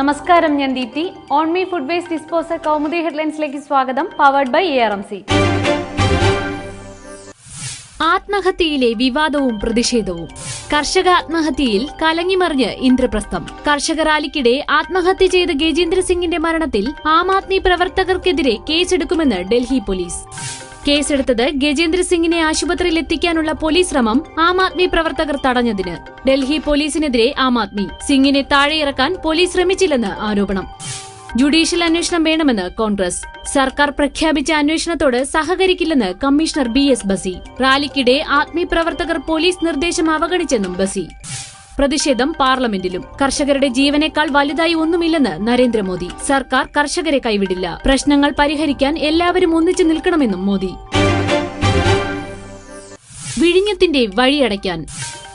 നമസ്കാരം ഞാൻ Deepthi. On me food waste disposal Kaumudi ഹെഡ്ലൈൻസിലേക്ക് സ്വാഗതം powered by A R M C ആത്മഹത്യയിലെ വിവാദവും പ്രതിഷേധവും. കർഷക ആത്മഹത്യയിൽ കലങ്ങിമറിഞ്ഞ് ഇന്ദ്രപ്രസ്ഥം. കർഷക റാലിക്കിടെ ആത്മഹത്യ ചെയ്ത ഗജേന്ദ്ര സിംഗിന്റെ മരണത്തിൽ ആം ആദ്മി പ്രവർത്തകർക്കെതിരെ കേസെടുക്കുമെന്ന് ഡൽഹി പോലീസ്. കേസെടുത്തത് ഗജേന്ദ്ര സിംഗിനെ ആശുപത്രിയിൽ എത്തിക്കാനുള്ള പോലീസ് ശ്രമം ആം ആദ്മി പ്രവർത്തകർ തടഞ്ഞതിന്. ഡൽഹി പോലീസിനെതിരെ ആം ആദ്മി. സിംഗിനെ താഴെയിറക്കാൻ പോലീസ് ശ്രമിച്ചില്ലെന്ന് ആരോപണം. ജുഡീഷ്യൽ അന്വേഷണം വേണമെന്ന് കോൺഗ്രസ്. സർക്കാർ പ്രഖ്യാപിച്ച അന്വേഷണത്തോട് സഹകരിക്കില്ലെന്ന് കമ്മീഷണർ ബി എസ് ബസി. റാലിക്കിടെ ആത്മീയ പ്രവർത്തകർ പോലീസ് നിർദ്ദേശം അവഗണിച്ചെന്നും ബസി. പ്രതിഷേധം പാർലമെന്റിലും. കർഷകരുടെ ജീവനേക്കാൾ വലുതായി ഒന്നുമില്ലെന്ന് നരേന്ദ്രമോദി. സർക്കാർ കർഷകരെ കൈവിടില്ല. പ്രശ്നങ്ങൾ പരിഹരിക്കാൻ എല്ലാവരും ഒന്നിച്ചു നിൽക്കണമെന്നും മോദി. വിഴിഞ്ഞത്തിന്റെ വഴിയടയ്ക്കാൻ.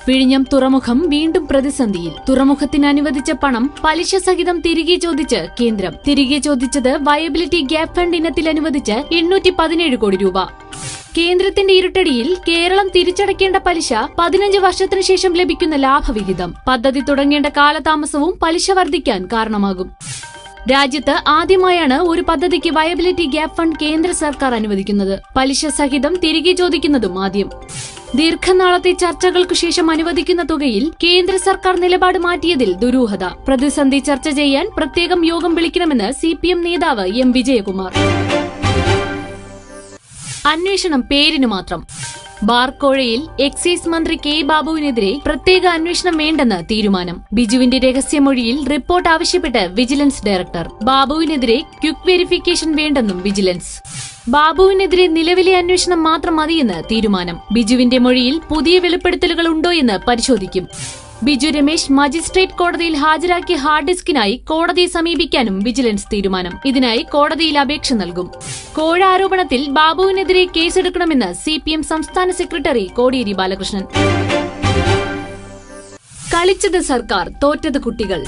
വിഴിഞ്ഞം തുറമുഖം വീണ്ടും പ്രതിസന്ധിയിൽ. തുറമുഖത്തിന് അനുവദിച്ച പണം പലിശ സഹിതം തിരികെ ചോദിച്ച് കേന്ദ്രം. തിരികെ ചോദിച്ചത് വയബിലിറ്റി ഗ്യാപ് ഫണ്ട് ഇനത്തിൽ അനുവദിച്ച് എണ്ണൂറ്റി കോടി രൂപ. കേന്ദ്രത്തിന്റെ ഇരുട്ടടിയിൽ കേരളം തിരിച്ചടയ്ക്കേണ്ട പലിശ പതിനഞ്ച് വർഷത്തിനു ശേഷം ലഭിക്കുന്ന ലാഭവിഹിതം. പദ്ധതി തുടങ്ങേണ്ട കാലതാമസവും പലിശ വർദ്ധിക്കാൻ കാരണമാകും. രാജ്യത്ത് ആദ്യമായാണ് ഒരു പദ്ധതിക്ക് വയബിലിറ്റി ഗ്യാപ് ഫണ്ട് കേന്ദ്ര സർക്കാർ അനുവദിക്കുന്നത്. പലിശ സഹിതം തിരികെ ചോദിക്കുന്നതും ആദ്യം. ദീർഘനാളത്തെ ചർച്ചകൾക്കു ശേഷം അനുവദിക്കുന്ന തുകയിൽ കേന്ദ്ര സർക്കാർ നിലപാട് മാറ്റിയതിൽ ദുരൂഹത. പ്രതിസന്ധി ചർച്ച ചെയ്യാൻ പ്രത്യേകം യോഗം വിളിക്കണമെന്ന് സി നേതാവ് എം വിജയകുമാർ. അന്വേഷണം പേരിന് മാത്രം. ബാർക്കോഴയിൽ എക്സൈസ് മന്ത്രി കെ ബാബുവിനെതിരെ പ്രത്യേക അന്വേഷണം വേണ്ടെന്ന് തീരുമാനം. ബിജുവിന്റെ രഹസ്യമൊഴിയിൽ റിപ്പോർട്ട് ആവശ്യപ്പെട്ട് വിജിലൻസ് ഡയറക്ടർ. ബാബുവിനെതിരെ ക്വിക്ക് വെരിഫിക്കേഷൻ വേണ്ടെന്നും വിജിലൻസ്. ബാബുവിനെതിരെ നിലവിലെ അന്വേഷണം മാത്രം മതിയെന്ന് തീരുമാനം. ബിജുവിന്റെ മൊഴിയിൽ പുതിയ വെളിപ്പെടുത്തലുകൾ ഉണ്ടോ എന്ന് പരിശോധിക്കും. ബിജു രമേശ് മജിസ്ട്രേറ്റ് കോടതിയിൽ ഹാജരാക്കിയ ഹാർഡ് ഡിസ്കിനായി കോടതിയെ സമീപിക്കാനും വിജിലൻസ് തീരുമാനം. ഇതിനായി കോടതിയിൽ അപേക്ഷ നൽകും. കോഴ ആരോപണത്തിൽ ബാബുവിനെതിരെ കേസെടുക്കണമെന്ന് സി പി എം സംസ്ഥാന സെക്രട്ടറി കോടിയേരി ബാലകൃഷ്ണൻ. കളിച്ചത് സർക്കാർ തോറ്റത് കുട്ടികൾ.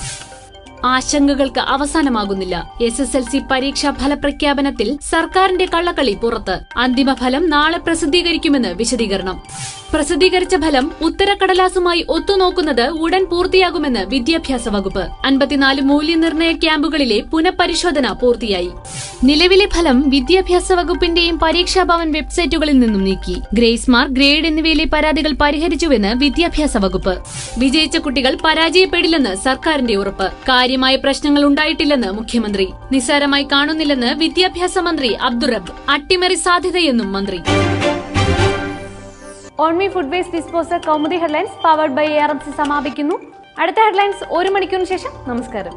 ആശങ്കകൾക്ക് അവസാനമാകുന്നില്ല. എസ് എസ് എൽ സി പരീക്ഷാ ഫലപ്രഖ്യാപനത്തിൽ സർക്കാരിന്റെ കള്ളക്കളി പുറത്ത്. അന്തിമ ഫലം നാളെ പ്രസിദ്ധീകരിക്കുമെന്ന് വിശദീകരണം. പ്രസിദ്ധീകരിച്ച ഫലം ഉത്തരക്കടലാസുമായി ഒത്തുനോക്കുന്നത് ഉടൻ പൂർത്തിയാകുമെന്ന് വിദ്യാഭ്യാസ വകുപ്പ്. അൻപത്തിനാല് മൂല്യനിർണയ ക്യാമ്പുകളിലെ പുനഃപരിശോധന പൂർത്തിയായി. നിലവിലെ ഫലം വിദ്യാഭ്യാസ വകുപ്പിന്റെയും പരീക്ഷാഭവൻ വെബ്സൈറ്റുകളിൽ നിന്നും നീക്കി. ഗ്രേസ് മാർക്ക് ഗ്രേഡ് എന്നിവയിലെ പരാതികൾ പരിഹരിച്ചുവെന്ന് വിദ്യാഭ്യാസ വകുപ്പ്. വിജയിച്ച കുട്ടികൾ പരാജയപ്പെടില്ലെന്ന് സർക്കാരിന്റെ ഉറപ്പ്. കാര്യമായ പ്രശ്നങ്ങൾ ഉണ്ടായിട്ടില്ലെന്ന് മുഖ്യമന്ത്രി. നിസ്സാരമായി കാണുന്നില്ലെന്ന് വിദ്യാഭ്യാസ മന്ത്രി അബ്ദുറബ് അട്ടിമറി സാധ്യതയെന്നും മന്ത്രി. On me food waste disposal Kaumudi headlines powered by A സമാപിക്കുന്നു. അടുത്ത ഹെഡ്ലൈൻസ് ഒരു മണിക്കൂറിന് ശേഷം. നമസ്കാരം.